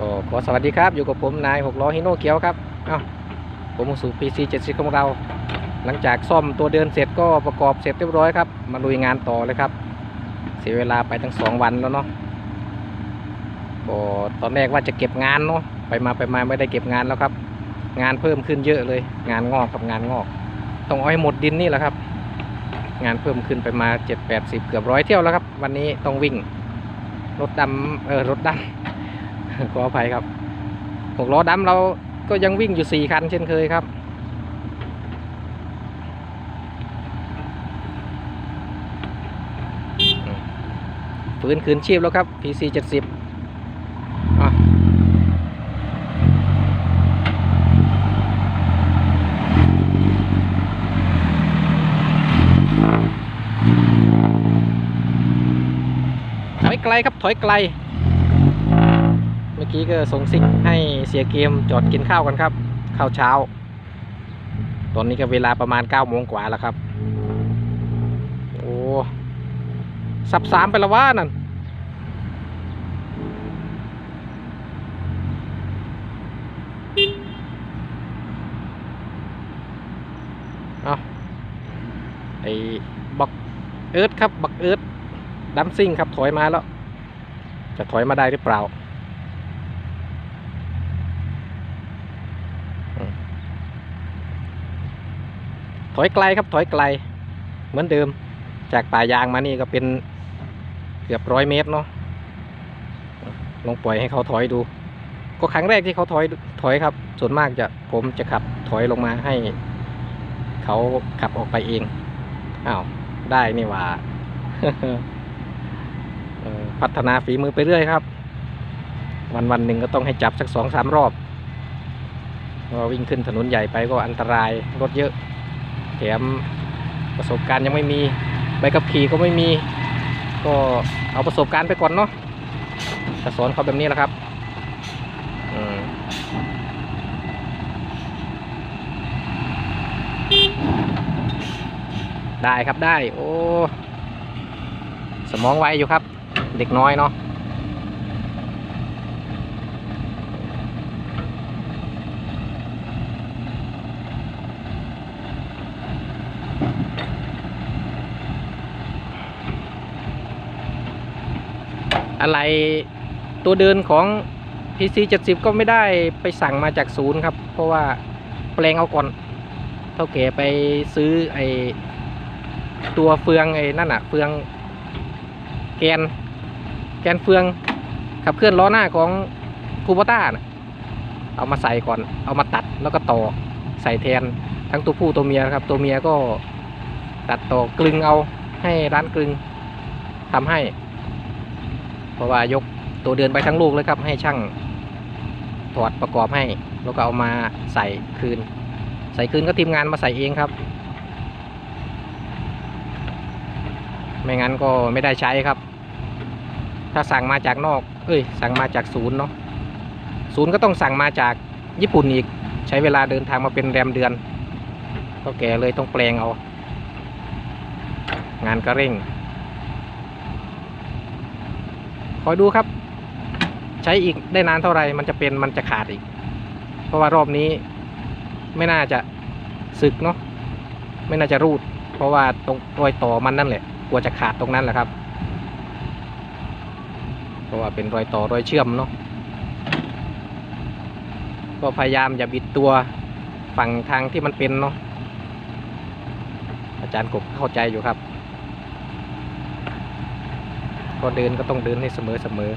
ก็ขอสวัสดีครับ อยู่กับผมนายหกล้อฮิโนเกียวครับเอ้าผมสู่ PC 70ของเรา หลังจากซ่อมตัวเดินเสร็จก็ประกอบเสร็จเรียบร้อยครับ มาลุยงานต่อเลยครับ เสียเวลาไปทั้งสองวันแล้วเนาะก็ตอนแรกว่าจะเก็บงานเนาะไปมาไปมาไม่ได้เก็บงานแล้วครับ งานเพิ่มขึ้นเยอะเลย งานงอกกับงานงอกต้องเอาให้หมดดินนี่แหละครับ งานเพิ่มขึ้นไปมาเจ็ดแปดสิบเกือบร้อยเที่ยวแล้วครับ วันนี้ต้องวิ่งรถดำเออรถดำ ขออภัยครับหกล้อดำเราก็ยังวิ่งอยู่สี่คันเช่นเคยครับ ฟื้นคืนชีพแล้วครับ PC 70ถอยไกลครับถอยไกล อกี้ก็ส่งซิกให้เสียเกมจอดกินข้าวกันครับ ข้าวเช้า ตอนนี้ก็เวลาประมาณ9โมงกว่าแล้วครับ โอ้สับสามไปและว่านั่นเอาไอ้บักเอิร์ธครับ บักเอิร์ธดัมซิ่งครับ ถอยมาแล้ว จะถอยมาได้หรือเปล่าอืมถ อยไกลครับถอยไกล เหมือนเดิม จากป่ายางมานี่ก็เป็นเกือบร้อยเมตรเนาะลองปล่อยให้เขาถอยดู ก็ครั้งแรกที่เขาถอยถอยครับ ส่วนมากจะผมจะขับถอยลงมาให้ เขาขับออกไปเองอ้าวได้นี่ว่าพัฒนาฝีมือไปเรื่อยครับ วันวันหนึ่งก็ต้องให้จับสักสองสามรอบวิ่งขึ้นถนนใหญ่ไปก็อันตรายรถเยอะ แถมประสบการณ์ยังไม่มีใบขับขี่ก็ไม่มี ก็เอาประสบการณ์ไปก่อนเนาะจะสอนเขาแบบนี้แหละครับอืมได้ครับได้ โอ้ สมองไวอยู่ครับ เด็กน้อยเนาะ อะไรตัวเดินของ PC 70 ก็ไม่ได้ไปสั่งมาจากศูนย์ครับ เพราะว่าแปลงเอาก่อน เท่าแก่ไปซื้อไอตัวเฟืองไอ้นั่นอะเฟืองแกน แกนเฟืองขับเคลื่อนล้อหน้าของคูโบต้านะเอามาใส่ก่อน เอามาตัดแล้วก็ต่อใส่แทนทั้งตัวผู้ตัวเมียครับ ตัวเมียก็ตัดต่อกลึงเอาให้ร้านกลึงทำให้ เพราะว่ายกตัวเดินไปทั้งลูกเลยครับ ให้ช่างถอดประกอบให้แล้วก็เอามาใส่คืน ใส่คืนก็ทีมงานมาใส่เองครับ ไม่งั้นก็ไม่ได้ใช้ครับ ถ้าสั่งมาจากนอก เอ้ย สั่งมาจากศูนย์เนาะศูนย์ก็ต้องสั่งมาจากญี่ปุ่นอีกใช้เวลาเดินทางมาเป็นแรมเดือนก็แก่เลยต้องแปลงเอา งานก็เร่ง คอยดูครับ ใช้อีกได้นานเท่าไหร่มันจะเป็นมันจะขาดอีก เพราะว่ารอบนี้ไม่น่าจะสึกเนาะไม่น่าจะรูด เพราะว่าตรงรอยต่อมันนั่นแหละกลัวจะขาดตรงนั้นแหละครับ เพราะว่าเป็นรอยต่อรอยเชื่อมเนาะก็พยายามอย่าบิดตัวฝั่งทางที่มันเป็นเนาะอาจารย์กบเข้าใจอยู่ครับ ก็เดินก็ต้องเดินให้เสมอเสมอ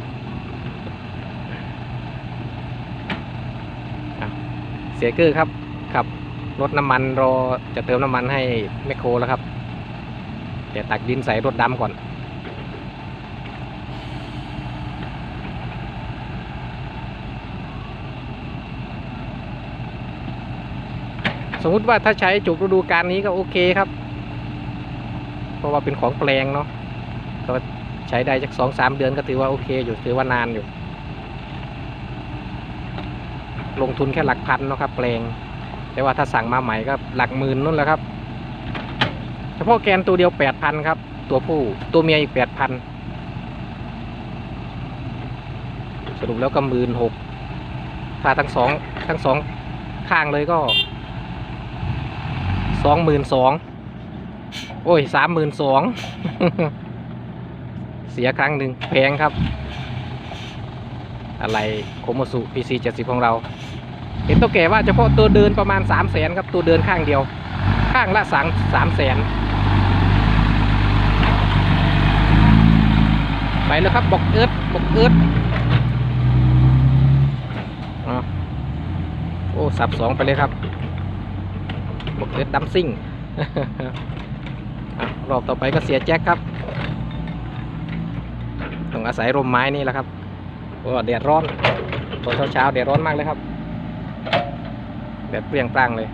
เสียเกอร์ครับขับรถน้ำมันรอจะเติมน้ำมันให้แมคโครแล้วครับเดี๋ยวตักดินใส่รถดำก่อนสมมุติว่าถ้าใช้จุกฤดูกาลนี้ก็โอเคครับ เพราะว่าเป็นของแปลงเนาะก็ ใช้ได้สักสองสามเดือนก็ถือว่าโอเคอยู่ถือว่านานอยู่ ลงทุนแค่หลักพันเนาะครับแปลง แต่ว่าถ้าสั่งมาใหม่ก็หลักหมื่นนู่นแหละครับ เฉพาะแกนตัวเดียวแปดพันครับ ตัวผู้ตัวเมียอีกแปดพันสรุปแล้วก็หมื่นหกถ้าทั้งสองทั้งสองข้างเลยก็สองหมื่นสองโอ้ยสามหมื่นสอง เสียครั้งหนึ่งแพงครับ อะไรโคโมสุ PC 70 ของเรา เห็นตัวแก่ว่าเฉพาะตัวเดินประมาณ 3 0 0แสนครับ ตัวเดินข้างเดียว ข้างละสามสามแสนไปแล้วครับบอกเอิร์ดบอกเอิร์ดอ๋อโอ้สับสองไปเลยครับบอกเอิร์ดดัมซิ่งรอบต่อไปก็เสียแจ็คครับ ต้องอาศัยร่มไม้นี่แหละครับโอ้แดดร้อนตอนเช้าๆแดดร้อนมากเลยครับแดดเปรี้ยงปร้างเลย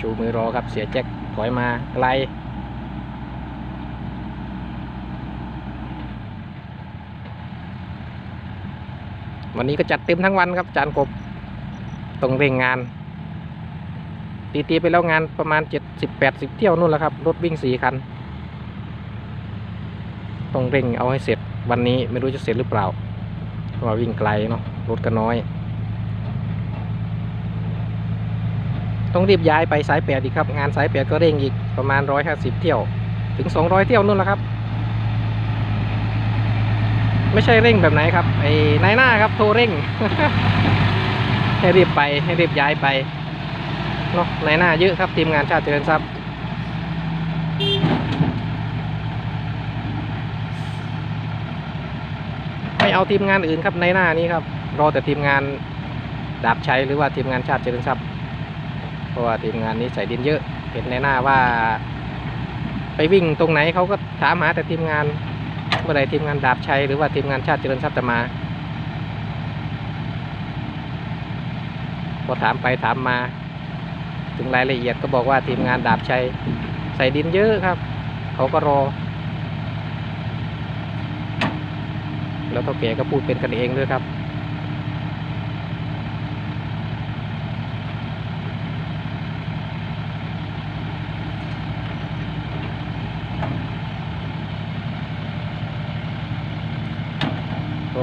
ชูมือรอครับเสียแจ็คถอยมาไกลวันนี้ก็จัดเต็มทั้งวันครับจานกบต้องเร่งงาน ตีตีๆไปแล้วงานประมาณ70 80เที่ยวนู่นแหละครับ รถวิ่งสี่คัน ต้องเร่งเอาให้เสร็จวันนี้ไม่รู้จะเสร็จหรือเปล่าเพราะว่าวิ่งไกลเนาะรถก็น้อย ต้องรีบย้ายไปสายแปดอีกครับ งานสายแปดก็เร่งอีกประมาณ150เที่ยว ถึง200เที่ยวนู่นแหละครับ ไม่ใช่เร่งแบบไหนครับไอ้นายหน้าครับโทรเร่ง ให้รีบไปให้รีบย้ายไป เนาะในหน้าเยอะครับทีมงานชาติเจริญทรัพย์ไม่เอาทีมงานอื่นครับในหน้านี้ครับรอแต่ทีมงานดาบชัยหรือว่าทีมงานชาติเจริญทรัพย์เพราะว่าทีมงานนี้ใส่ดินเยอะเห็นในหน้าว่า ไปวิ่งตรงไหนเขาก็ถามหาแต่ทีมงานเมื่อไรทีมงานดาบชัยหรือว่าทีมงานชาติเจริญทรัพย์จะมาพอถามไปถามมา ถึงรายละเอียดก็บอกว่าทีมงานดาบชัยใส่ดินเยอะครับ เขาก็รอ แล้วเท่าแก่ก็พูดเป็นกันเองด้วยครับ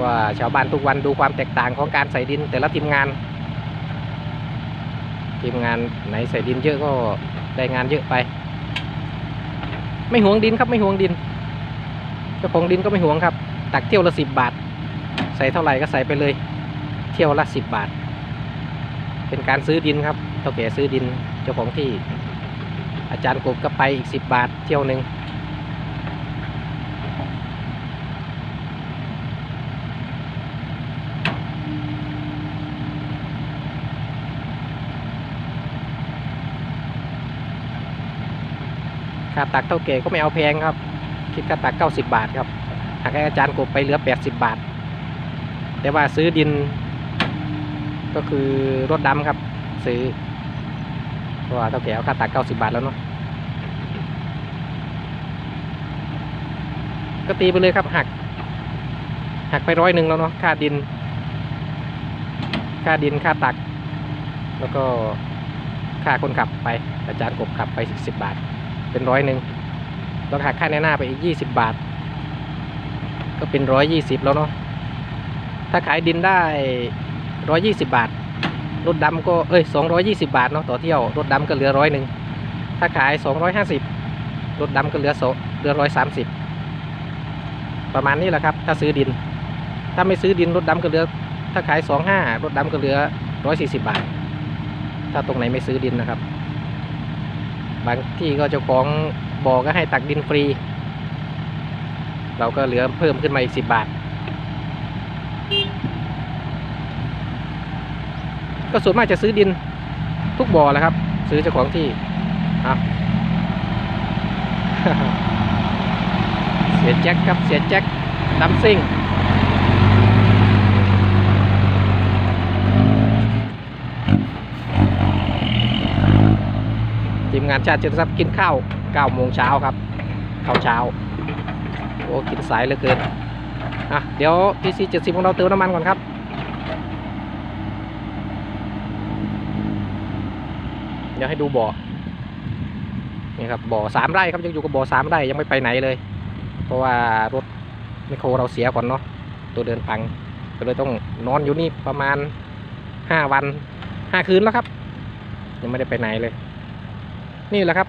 ว่าชาวบ้านทุกวันดูความแตกต่างของการใส่ดินแต่ละทีมงาน ทีมงานไหนใส่ดินเยอะก็ได้งานเยอะไป ไม่หวงดินครับไม่หวงดินเจ้าของดินก็ไม่หวงครับ ตักเที่ยวละสิบบาท ใส่เท่าไหร่ก็ใส่ไปเลย เที่ยวละสิบบาท เป็นการซื้อดินครับเท่าแก่ซื้อดินเจ้าของที่ อาจารย์กบก็ไปอีกสิบบาทเที่ยวหนึ่ง ค่าตักเท่าแก่ก็ไม่เอาแพงครับ คิดค่าตักเก้าสิบบาทครับหากให้อาจารย์กบไปเหลือแปดสิบบาท แต่ว่าซื้อดิน ก็คือรถดำครับ ซื้อเพราะว่าเท่าแก่เอาค่าตักเก้าสิบบาทแล้วเนาะก็ตีไปเลยครับหักหักไปร้อยหนึ่งแล้วเนาะค่าดิน ค่าดินค่าตัก แล้วก็ค่าคนขับไป อาจารย์กบขับไปสิบบาท เป็นร้อยหนึ่งแล้วหักค่าในหน้าไปอีกยี่สิบบาท ก็เป็นร้อยยี่สิบแล้วเนาะถ้าขายดินได้ร้อยยี่สิบาท รถดำก็เอ้ยสองร้อยยี่สิบาทเนาะต่อเที่ยวรถดำก็เหลือร้อยหนึ่งถ้าขายสองร้อยห้าสิบรถดำก็เหลือโเหลือร้อยสามสิบประมาณนี้แหละครับ ถ้าซื้อดิน ถ้าไม่ซื้อดินรถดำก็เหลือ ถ้าขายสองห้ารถดำก็เหลือร้อยสี่สิบาท ถ้าตรงไหนไม่ซื้อดินนะครับ บางที่ก็เจ้าของบ่อก็ให้ตักดินฟรี เราก็เหลือเพิ่มขึ้นมาอีกสิบบาท ก็ส่วนมากจะซื้อดินทุกบ่อแหละครับ ซื้อเจ้าของที่ครับเสียแจ็คครับเสียแจ็คดัมซิ่ง งานชาติเจริญทรัพย์กินข้าว9โมงเช้าครับข้าวเช้าโอ้กินสายเหลือเกินอะเดี๋ยว PC 70ของเราเติมน้ำมันก่อนครับเดี๋ยวให้ดูบ่อนี่ครับบ่อสามไร่ครับยังอยู่กับบ่อสามไร่ยังไม่ไปไหนเลย เพราะว่ารถไมโครเราเสียก่อนเนาะตัวเดินพังก็เลยต้องนอนอยู่นี่ประมาณห้าวันห้าคืนแล้วครับ ยังไม่ได้ไปไหนเลย นี่แหละครับ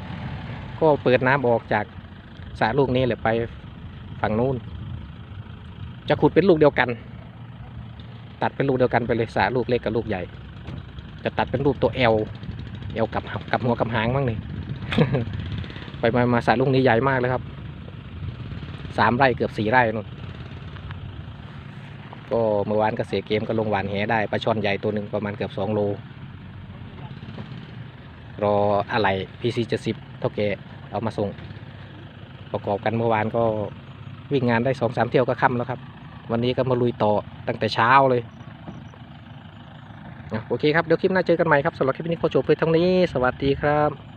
ก็เปิดน้ำออกจากสระลูกนี้เลยไปฝั่งนู้น จะขุดเป็นลูกเดียวกัน ตัดเป็นลูกเดียวกันไปเลยสระลูกเล็กกับลูกใหญ่ จะตัดเป็นรูปตัวเอลเอลกับกับหัวกับหางบ้างนี่ไปมามาสระลูกนี้ใหญ่มากเลยครับสามไร่เกือบสี่ไร่นู่นก็เมื่อวานก็เสียเกมก็ลงหวานแหได้ปลาช่อนใหญ่ตัวหนึ่งประมาณเกือบสองโล รออะไร PC จะสิบเท่าแกเอามาส่ง ประกอบกันเมื่อวานก็วิ่งงานได้สองสามเที่ยวก็ค่ำแล้วครับ วันนี้ก็มาลุยต่อตั้งแต่เช้าเลยโอเคครับ เดี๋ยวคลิปหน้าเจอกันใหม่ครับสำหรับคลิปนี้ขอจบเพียงเท่านี้ สวัสดีครับ